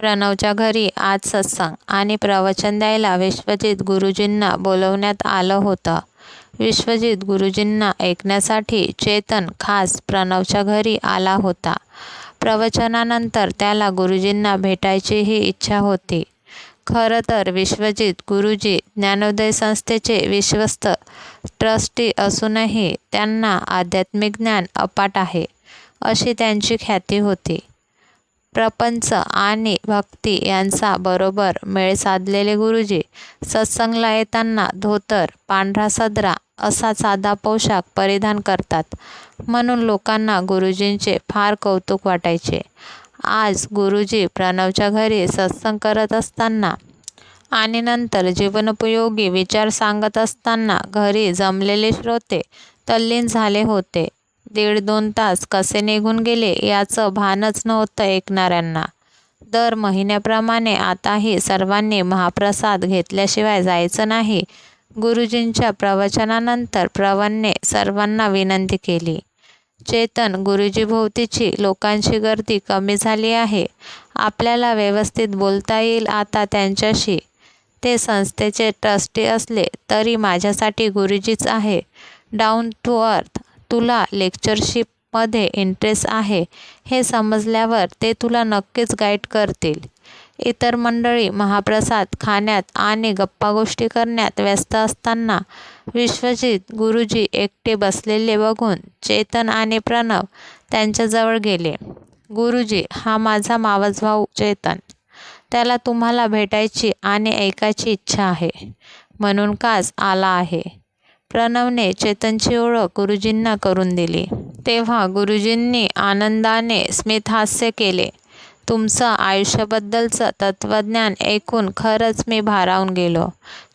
प्रणवच्या घरी आज सत्संग आणि प्रवचन द्यायला विश्वजित गुरुजींना बोलवण्यात आलं होतं. विश्वजित गुरुजींना ऐकण्यासाठी चेतन खास प्रणवच्या घरी आला होता. प्रवचनानंतर त्याला गुरुजींना भेटायचीही इच्छा होती. खरं तर विश्वजित गुरुजी ज्ञानोदय संस्थेचे विश्वस्त ट्रस्टी असूनही त्यांना आध्यात्मिक ज्ञान अपाट आहे अशी त्यांची ख्याती होती. प्रपंच आणि भक्ती यांचा बरोबर मेळ साधलेले गुरुजी. सत्संगला येताना धोतर पांढरा सदरा असा साधा पोशाख परिधान करतात. म्हणून लोकांना गुरुजींचे फार कौतुक वाटायचे. आज गुरुजी प्रणवच्या घरी सत्संग करत असताना आणि नंतर जीवनोपयोगी विचार सांगत असताना घरी जमलेले श्रोते तल्लीन झाले होते. दीड दोन तास कसे निघून गेले याचं भानच नव्हतं ऐकणाऱ्यांना. दर महिन्याप्रमाणे आताही सर्वांनी महाप्रसाद घेतल्याशिवाय जायचं नाही. गुरुजींच्या प्रवचनानंतर प्रवणने सर्वांना विनंती केली. चेतन गुरुजीभोवतीची लोकांची गर्दी कमी झाली आहे. आपल्याला व्यवस्थित बोलता येईल आता त्यांच्याशी. ते संस्थेचे ट्रस्टी असले तरी माझ्यासाठी गुरुजीच आहे. डाऊन टू अर्थ तुला लेक्चरशिपमध्ये इंटरेस्ट आहे हे समजल्यावर ते तुला नक्कीच गाईड करतील. इतर मंडळी महाप्रसाद खाण्यात आणि गप्पागोष्टी करण्यात व्यस्त असताना विश्वजित गुरुजी एकटे बसलेले बघून चेतन आणि प्रणव त्यांच्याजवळ गेले. गुरुजी हा माझा मावस भाऊ चेतन. त्याला तुम्हाला भेटायची आणि ऐकायची इच्छा आहे. म्हणून काच आला आहे. प्रणवने चेतनची ओळख गुरुजींना करून दिली. तेव्हा गुरुजींनी आनंदाने स्मितहास्य केले. तुमचं आयुष्याबद्दलचं तत्त्वज्ञान ऐकून खरंच मी भारावून गेलो.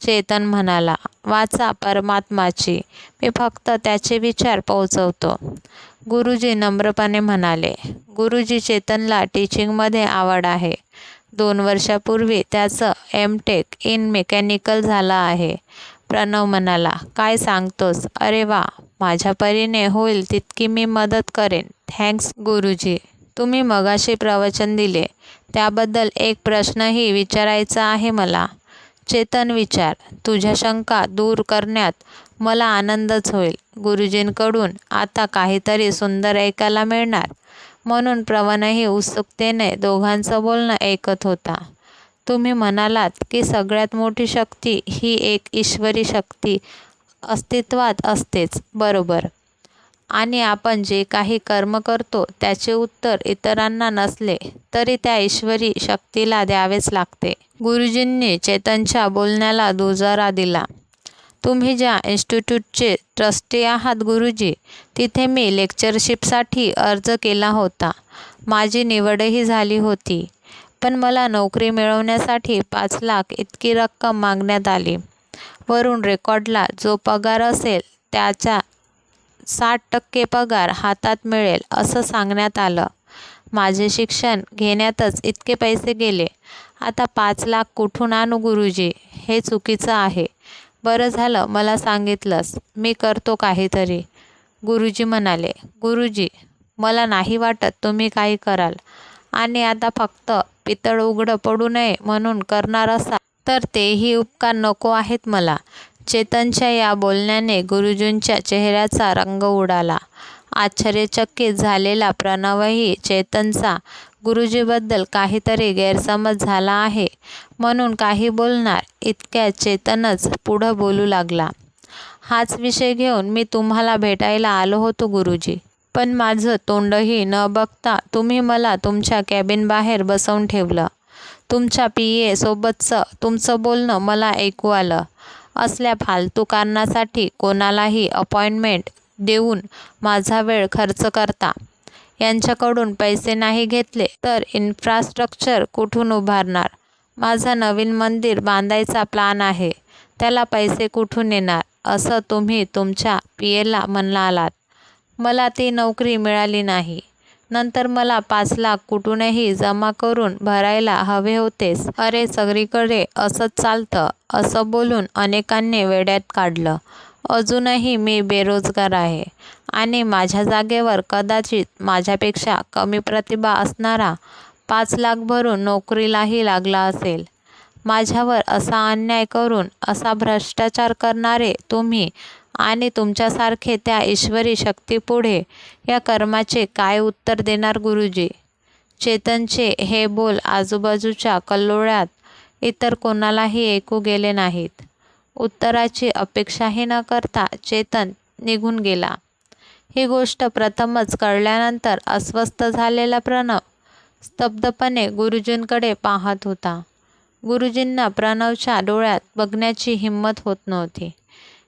चेतन म्हणाला वाचा परमात्माची. मी फक्त त्याचे विचार पोहोचवतो. गुरुजी नम्रपणे म्हणाले गुरुजी चेतनला टीचिंगमध्ये आवड आहे. दोन वर्षापूर्वी त्याचं एम टेक इन मेकॅनिकल झालं आहे. प्रणव म्हणाला काय सांगतोस? अरे वा माझ्या परीने होईल तितकी मी मदत करेन. थँक्स गुरुजी. तुम्ही मगाशी प्रवचन दिले. त्याबद्दल एक प्रश्नही विचारायचा आहे मला. चेतन विचार तुझ्या शंका दूर करण्यात मला आनंदच होईल. गुरुजींकडून आता काहीतरी सुंदर ऐकायला मिळणार. म्हणून प्रवणही उत्सुकतेने दोघांचं बोलणं ऐकत होता. तुम्ही म्हणालात की सगळ्यात मोठी शक्ती ही एक ईश्वरी शक्ती अस्तित्वात असतेच बरोबर. आणि आपण जे काही कर्म करतो त्याचे उत्तर इतरांना नसले तरी त्या ईश्वरी शक्तीला द्यावेच लागते. गुरुजींनी चेतनच्या बोलण्याला दुजारा दिला. तुम्ही ज्या इन्स्टिट्यूटचे ट्रस्टी आहात गुरुजी तिथे मी लेक्चरशिपसाठी अर्ज केला होता. माझी निवडही झाली होती. पण मला नोकरी मिळवण्यासाठी पाच लाख इतकी रक्कम मागण्यात आली. वरून रेकॉर्डला जो पगार असेल त्याच्या साठ टक्के पगार हातात मिळेल असं सांगण्यात आलं. माझे शिक्षण घेण्यातच इतके पैसे गेले. आता पाच लाख कुठून आणू गुरुजी? हे चुकीचं आहे. बरं झालं मला सांगितलंस. मी करतो काहीतरी. गुरुजी म्हणाले गुरुजी मला नाही वाटत तुम्ही काही कराल. आणि आता फक्त पितळ उघडं पडू नये म्हणून करणार असा. तर तेही उपकार नको आहेत मला. चेतनच्या या बोलण्याने गुरुजींच्या चेहऱ्याचा रंग उडाला. आश्चर्यचकित झालेला प्रणवही चेतनचा गुरुजीबद्दल काहीतरी गैरसमज झाला आहे म्हणून काही बोलणार इतक्या चेतनच पुढं बोलू लागला. हाच विषय घेऊन मी तुम्हाला भेटायला आलो होतो गुरुजी. पण माझं तोंडही न बघता तुम्ही मला तुमच्या कॅबिनबाहेर बसवून ठेवलं. तुमच्या पी ए सोबतचं तुमचं बोलणं मला ऐकू आलं. असल्या फालतू कारणासाठी कोणालाही अपॉइंटमेंट देऊन माझा वेळ खर्च करता. यांच्याकडून पैसे नाही घेतले तर इन्फ्रास्ट्रक्चर कुठून उभारणार? माझा नवीन मंदिर बांधायचा प्लान आहे. त्याला पैसे कुठून येणार? असं तुम्ही तुमच्या पी एला म्हणालात. मला ती नोकरी मिळाली नाही. नंतर मला पाच लाख कुठूनही जमा करून भरायला हवे होतेच अरे सगळीकडे असंच चालतं असं बोलून अनेकांनी वेड्यात काढलं. अजूनही मी बेरोजगार आहे आणि माझ्या जागेवर कदाचित माझ्यापेक्षा कमी प्रतिभा असणारा पाच लाख भरून नोकरीलाही लागला असेल. माझ्यावर असा अन्याय करून असा भ्रष्टाचार करणारे तुम्ही आणि तुमच्यासारखे त्या ईश्वरी शक्तीपुढे या कर्माचे काय उत्तर देणार गुरुजी? चेतनचे हे बोल आजूबाजूच्या कल्लोळ्यात इतर कोणालाही ऐकू गेले नाहीत. उत्तराची अपेक्षाही न करता चेतन निघून गेला. ही गोष्ट प्रथमच कळल्यानंतर अस्वस्थ झालेला प्रणव स्तब्धपणे गुरुजींकडे पाहत होता. गुरुजींना प्रणवच्या डोळ्यात बघण्याची हिंमत होत नव्हती.